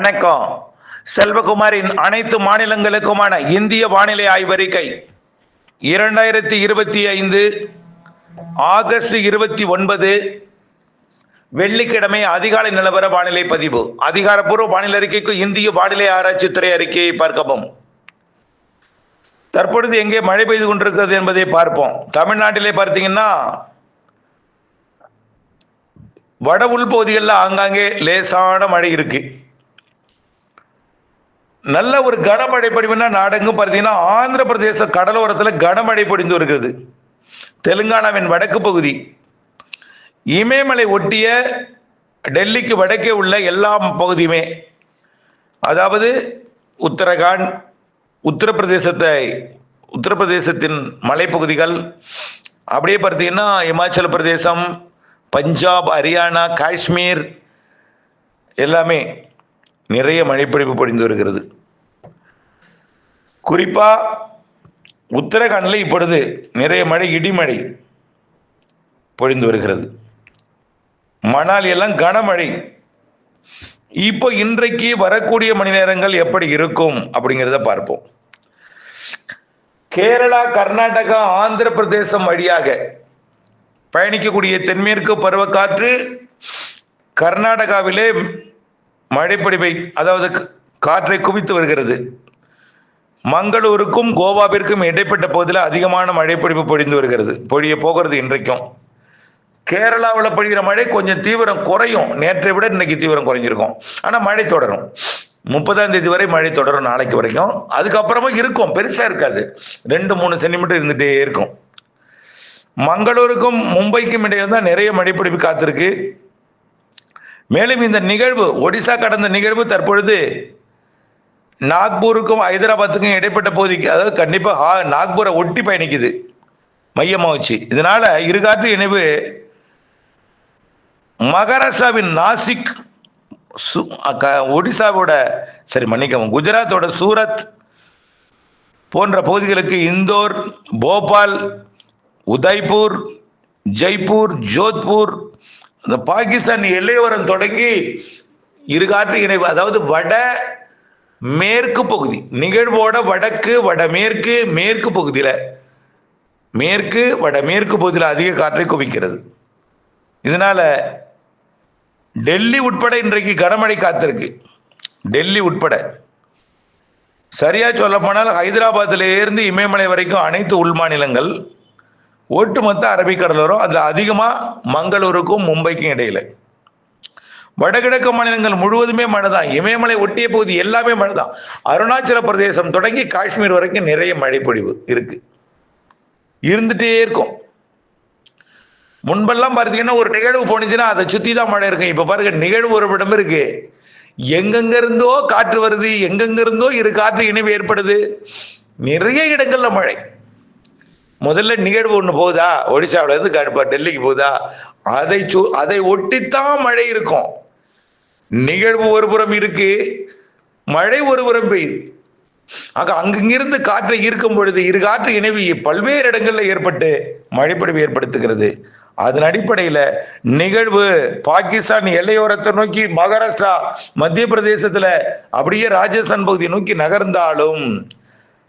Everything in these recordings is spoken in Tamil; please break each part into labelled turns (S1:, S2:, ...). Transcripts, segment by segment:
S1: வணக்கம். செல்வகுமாரின் அனைத்து மாநிலங்களுக்குமான இந்திய வானிலை ஆய்வறிக்கை. இரண்டாயிரத்தி இருபத்தி ஐந்து ஆகஸ்ட் இருபத்தி ஒன்பது வெள்ளிக்கிழமை அதிகாலை நிலவர வானிலை பதிவு. அதிகாரப்பூர்வ வானிலை அறிக்கைக்கு இந்திய வானிலை ஆராய்ச்சித்துறை அறிக்கையை பார்க்கவும். தற்பொழுது எங்கே மழை பெய்து கொண்டிருக்கிறது என்பதை பார்ப்போம். தமிழ்நாட்டிலே பார்த்தீங்கன்னா வட உள்பகுதிகளில் ஆங்காங்கே லேசான மழை இருக்கு. நல்ல ஒரு கனமழை பொழிவுனா நாடெங்கும் பார்த்தீங்கன்னா ஆந்திர பிரதேச கடலோரத்தில் கனமழை பொழிந்து வருகிறது. தெலுங்கானாவின் வடக்கு பகுதி. இமயமலை ஒட்டிய டெல்லிக்கு வடக்கே உள்ள எல்லா பகுதியுமே அதாவது உத்தரகாண்ட் உத்தரப்பிரதேசத்தை உத்தரப்பிரதேசத்தின் மலைப்பகுதிகள் அப்படியே பார்த்தீங்கன்னா இமாச்சல பிரதேசம் பஞ்சாப் ஹரியானா காஷ்மீர் எல்லாமே நிறைய மழைப்பிடிப்பு பொழிந்து வருகிறது. குறிப்பாக உத்தரகாண்டில் இப்பொழுது நிறைய மழை இடிமழை பொழிந்து வருகிறது. மணாலி எல்லாம் கனமழை. இப்போ இன்றைக்கு வரக்கூடிய மணி நேரங்கள் எப்படி இருக்கும் அப்படிங்கிறத பார்ப்போம். கேரளா கர்நாடகா ஆந்திர பிரதேசம் வழியாக பயணிக்கக்கூடிய தென்மேற்கு பருவக்காற்று கர்நாடகாவிலே மழைப்பொழிவை அதாவது காற்றை குவித்து வருகிறது. மங்களூருக்கும் கோவாவிற்கும் இடைப்பட்ட பகுதியில் அதிகமான மழைப்பிடிப்பு பொழிந்து வருகிறது. பொழிய போகிறது இன்றைக்கும். கேரளாவில் பொழிகிற மழை கொஞ்சம் தீவிரம் குறையும். நேற்றை விட இன்னைக்கு தீவிரம் குறைஞ்சிருக்கும். ஆனால் மழை தொடரும். முப்பதாம் தேதி வரை மழை தொடரும் நாளைக்கு வரைக்கும். அதுக்கப்புறமா இருக்கும். பெருசாக இருக்காது. ரெண்டு மூணு சென்டிமீட்டர் இருந்துகிட்டே இருக்கும். மங்களூருக்கும் மும்பைக்கும் இடையில தான் நிறைய மழைப்பிடிப்பு காத்திருக்கு. மேலும் இந்த நிகழ்வு ஒடிசா கடந்த நிகழ்வு தற்பொழுது நாக்பூருக்கும் ஹைதராபாத்துக்கும் இடைப்பட்ட பகுதிக்கு அதாவது கண்டிப்பாக ஹா- நாக்பூரை ஒட்டி பயணிக்குது. மையமாக வச்சு இதனால இருகாற்று இணைவு மகாராஷ்டிராவின் நாசிக் சு- ஒடிசாவோட சரி மன்னிக்கவும் குஜராத்தோட சூரத் போன்ற பகுதிகளுக்கு இந்தோர் போபால் உதய்பூர் ஜெய்ப்பூர் ஜோத்பூர் அந்த பாகிஸ்தான் எல்லையோரம் தொடங்கி இருகாற்று இணைவு அதாவது வட மேற்கு பகுதி நிகழ்வோட வடக்கு வடமேற்கு மேற்கு பகுதியில் மேற்கு வடமேற்கு பகுதியில் அதிக காற்றை குவிக்கிறது. இதனால டெல்லி உட்பட இன்றைக்கு கனமழை காத்திருக்கு. டெல்லி உட்பட. சரியா சொல்ல போனால் ஹைதராபாத்தில இருந்து இமயமலை வரைக்கும் அனைத்து உள் மாநிலங்கள் ஒட்டுமொத்த அரபிக்கடலோரம் அதில் அதிகமாக மங்களூருக்கும் மும்பைக்கும் இடையில. வடகிழக்கு மாநிலங்கள் முழுவதுமே மழை தான் இமயமலை ஒட்டிய பகுதி எல்லாமே மழை தான் அருணாச்சல பிரதேசம் தொடங்கி காஷ்மீர் வரைக்கும் நிறைய மழைப்பொழிவு இருக்கு. இருந்துட்டே இருக்கும். முன்பெல்லாம் பார்த்தீங்கன்னா ஒரு நிகழ்வு போனிச்சுன்னா அதை சுற்றி தான் மழை இருக்கும். இப்போ பாருங்க நிகழ்வு ஒரு இடம் இருக்கு. எங்கெங்க இருந்தோ காற்று வருது எங்கெங்க இருந்தோ இரு காற்று இணைவு ஏற்படுது. நிறைய இடங்கள்ல மழை. முதல்ல நிகழ்வு ஒன்று போகுதா? ஒடிசாவில இருந்து கடுப்பா டெல்லிக்கு போகுதா? அதை சு அதை ஒட்டித்தான் மழை இருக்கும். நிகழ்வு ஒரு புறம் இருக்கு மழை ஒரு புறம் பெய்யுது. ஆக அங்கிருந்து காற்றை ஈர்க்கும் பொழுது இரு காற்று இணைவு பல்வேறு இடங்களில் ஏற்பட்டு மழைப்பொழிவு ஏற்படுத்துகிறது. அதன் அடிப்படையில நிகழ்வு பாகிஸ்தான் எல்லையோரத்தை நோக்கி மகாராஷ்டிரா மத்திய பிரதேசத்துல அப்படியே ராஜஸ்தான் பகுதியை நோக்கி நகர்ந்தாலும்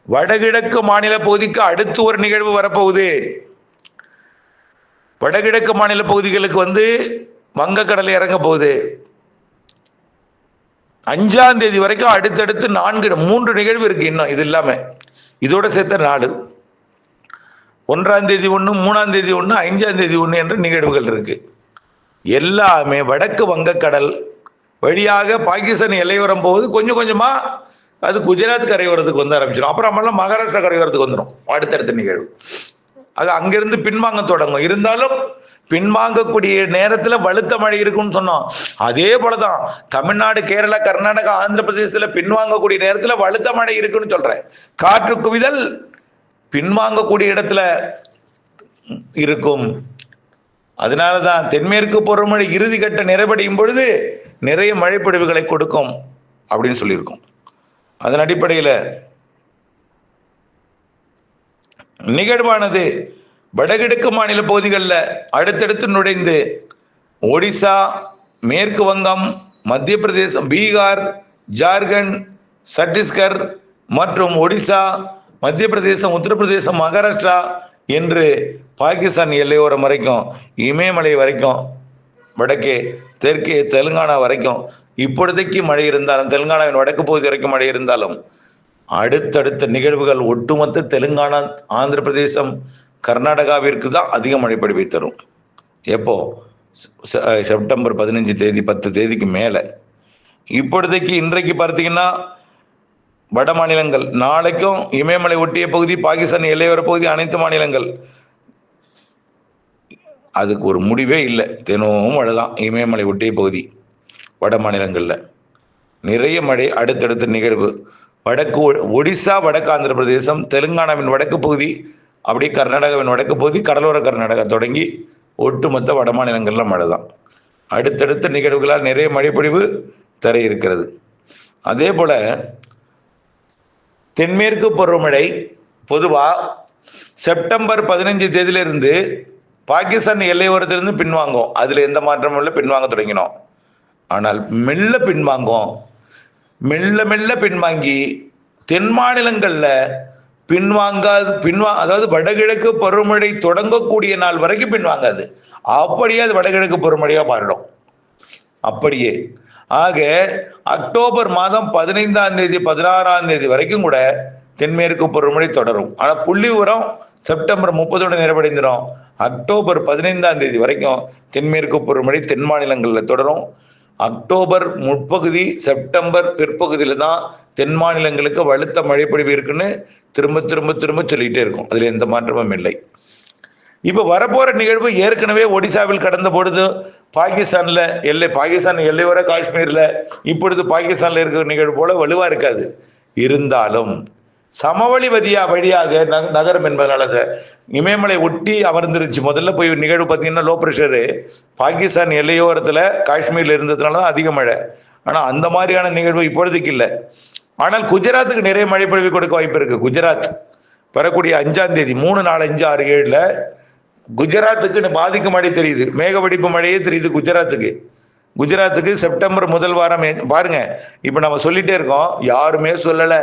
S1: வடகிழக்கு மாநில பகுதிக்கு அடுத்து ஒரு நிகழ்வு வரப்போகுது. வடகிழக்கு மாநில பகுதிகளுக்கு வந்து வங்கக்கடல் இறங்க போகுது. அஞ்சாம் தேதி வரைக்கும் அடுத்தடுத்து நான்கு மூன்று நிகழ்வு இருக்கு இன்னும் இது இல்லாம. இதோட சேர்த்த நாலு. ஒன்றாம் தேதி ஒன்று மூணாம் தேதி ஒன்று ஐந்தாம் தேதி ஒன்று என்ற நிகழ்வுகள் இருக்கு. எல்லாமே வடக்கு வங்கக்கடல் வழியாக பாகிஸ்தான் எல்லையோரம் போகுது. கொஞ்சம் கொஞ்சமாக அது குஜராத் கரையோரத்துக்கு வந்து ஆரம்பிச்சிடும் அப்புறம் நம்மளாம் மகாராஷ்டிரா கரையோரத்துக்கு வந்துடும் அடுத்தடுத்த நிகழ்வு. அது அங்கிருந்து பின்வாங்க தொடங்கும். இருந்தாலும் பின்வாங்கக்கூடிய நேரத்துல வலுத்த மழை இருக்கும்னு சொன்னோம். அதே போலதான் தமிழ்நாடு கேரளா கர்நாடகா ஆந்திர பிரதேசத்துல பின்வாங்கக்கூடிய நேரத்துல வலுத்த மழை இருக்குன்னு சொல்றேன். காற்று குவிதல் பின்வாங்கக்கூடிய இடத்துல இருக்கும். அதனாலதான் தென்மேற்கு பருவமழை இறுதி கட்ட நிறைவடையும் பொழுது நிறைய மழைப்பொழிவுகளை கொடுக்கும் அப்படின்னு சொல்லியிருக்கோம். அதன் அடிப்படையில் நிகழ்வானது வடகிழக்கு மாநில பகுதிகளில் அடுத்தடுத்து நுழைந்து ஒடிசா மேற்கு வங்கம் மத்திய பிரதேசம் பீகார் ஜார்க்கண்ட் சத்தீஸ்கர் மற்றும் ஒடிசா மத்திய பிரதேசம் உத்தரப்பிரதேசம் மகாராஷ்டிரா என்று பாகிஸ்தான் எல்லையோரம் வரைக்கும் இமயமலை வரைக்கும் வடக்கே தெற்கே தெலுங்கானா வரைக்கும் இப்பொழுதைக்கு மழை இருந்தாலும் தெலுங்கானாவின் வடக்கு பகுதி வரைக்கும் மழை இருந்தாலும் அடுத்தடுத்த நிகழ்வுகள் ஒட்டுமொத்த தெலுங்கானா ஆந்திர பிரதேசம் கர்நாடகாவிற்கு தான் அதிக மழை பொழிவை தரும். எப்போ? செப்டம்பர் பதினஞ்சு தேதி பத்து தேதிக்கு மேலே. இப்பொழுதைக்கு இன்றைக்கு பார்த்தீங்கன்னா வட மாநிலங்கள் நாளைக்கும் இமயமலை ஒட்டிய பகுதி பாகிஸ்தான் எல்லையோர பகுதி அனைத்து மாநிலங்கள் அதுக்கு ஒரு முடிவே இல்லை. தினமும் மழை தான் இமயமலை ஒட்டிய பகுதி வட மாநிலங்களில். நிறைய மழை அடுத்தடுத்த நிகழ்வு. வடக்கு ஒ- ஒடிசா வடக்கு ஆந்திர பிரதேசம் தெலுங்கானாவின் வடக்கு பகுதி அப்படியே கர்நாடகாவின் வடக்கு பகுதி கடலோர கர்நாடகா தொடங்கி ஒட்டுமொத்த வட மாநிலங்களில் மழை தான் அடுத்தடுத்த நிகழ்வுகளால் நிறைய மழைப்பொழிவு தர இருக்கிறது. அதே போல தென்மேற்கு பருவமழை பொதுவாக செப்டம்பர் பதினஞ்சு தேதியிலிருந்து பாகிஸ்தான் எல்லையோரத்திலிருந்து பின்வாங்கும். அதில் எந்த மாற்றமும் இல்லை பின்வாங்க தொடங்கினோம். ஆனால் மெல்ல பின்வாங்கும். மெல்ல மெல்ல பின்வாங்கி தென் மாநிலங்களில் பின்வாங்காது பின்வா அதாவது வடகிழக்கு பருவமழை தொடங்கக்கூடிய நாள் வரைக்கும் பின்வாங்காது. அப்படியே அது வடகிழக்கு பருவமழையாக மாறிடும். அப்படியே. ஆக அக்டோபர் மாதம் பதினைந்தாம் தேதி பதினாறாம் தேதி வரைக்கும் கூட தென்மேற்கு பருவமழை தொடரும். ஆனால் புள்ளி உரம் செப்டம்பர் முப்பதோட நிறைவடைந்துடும் அக்டோபர் பதினைந்தாம் தேதி வரைக்கும் தென்மேற்கு பருவமழை தென் மாநிலங்களில் தொடரும். அக்டோபர் முற்பகுதி செப்டம்பர் பிற்பகுதியில் தான் தென் மாநிலங்களுக்கு வலுத்த மழைப்பொழிவு இருக்குன்னு திரும்ப திரும்ப திரும்ப சொல்லிகிட்டே இருக்கும். அதில் எந்த மாற்றமும் இல்லை. இப்போ வரப்போகிற நிகழ்வு ஏற்கனவே ஒடிசாவில் கடந்த பொழுது பாகிஸ்தானில் எல்லை பாகிஸ்தான் எல்லை வர காஷ்மீரில் இப்பொழுது பாகிஸ்தானில் இருக்கிற நிகழ்வு போல வலுவாக இருக்காது. இருந்தாலும் சமவெளி வதியா வழியாக நகரம் என்பதனால இமயமலை ஒட்டி அமர்ந்துருச்சு முதல்ல போய் நிகழ்வு பார்த்தீங்கன்னா லோ ப்ரெஷரு பாகிஸ்தான் எல்லையோரத்தில் காஷ்மீரில் இருந்ததுனால தான் அதிக மழை. ஆனால் அந்த மாதிரியான நிகழ்வு இப்பொழுதுக்கு இல்லை. ஆனால் குஜராத்துக்கு நிறைய மழை பொழிவு கொடுக்க வாய்ப்பு இருக்கு. குஜராத் வரக்கூடிய அஞ்சாம் தேதி மூணு நாலு அஞ்சு ஆறு ஏழில் குஜராத்துக்கு பாதிக்கும் மழை தெரியுது. மேகவெடிப்பு மழையே தெரியுது குஜராத்துக்கு. குஜராத்துக்கு செப்டம்பர் முதல் வாரம் பாருங்க இப்போ நம்ம சொல்லிட்டே இருக்கோம். யாருமே சொல்லலை.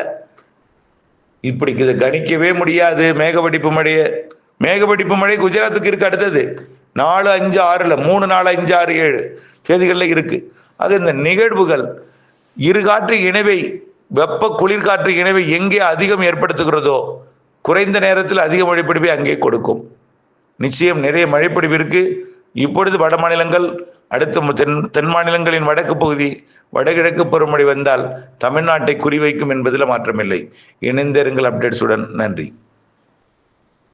S1: இப்படி இதை கணிக்கவே முடியாது. மேகவெடிப்பு மழையை மேகவெடிப்பு மழை குஜராத்துக்கு இருக்கு அடுத்தது. நாலு அஞ்சு ஆறுல மூணு நாலு அஞ்சு ஆறு ஏழு தேதிகளில் இருக்கு. அது இந்த நிகழ்வுகள் இரு காற்று இணைவை வெப்ப குளிர்காற்று இணைவை எங்கே அதிகம் ஏற்படுத்துகிறதோ குறைந்த நேரத்தில் அதிக மழைப்பிடிப்பை அங்கே கொடுக்கும். நிச்சயம் நிறைய மழைப்பொழிவு இருக்கு. இப்பொழுது வட மாநிலங்கள் அடுத்த தென் தென் மாநிலங்களின் வடக்கு பகுதி வடகிழக்கு பருவமழை வந்தால் தமிழ்நாட்டை குறிவைக்கும் என்பதில் மாற்றமில்லை. இணைந்திருங்கள் அப்டேட்ஸுடன் நன்றி.